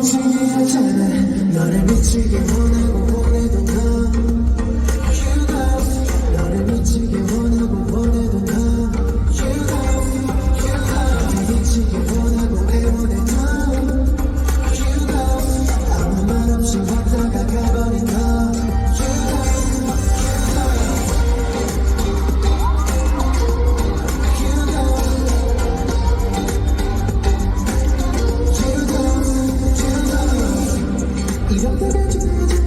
미치기 전에 너를 미치게 원하고 Já tô de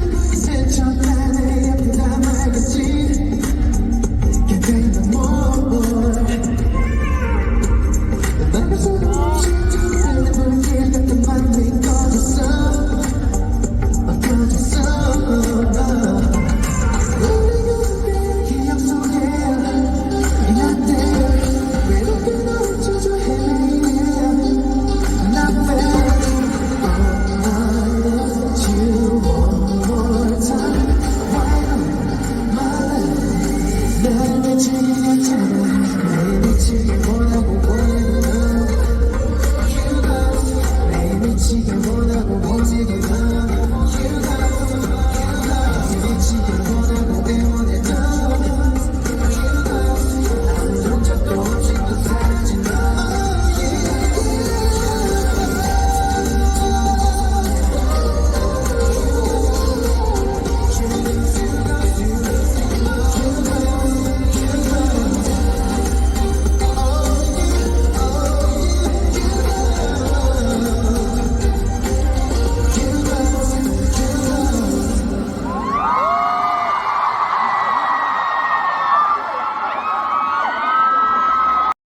지금 보내고 번지게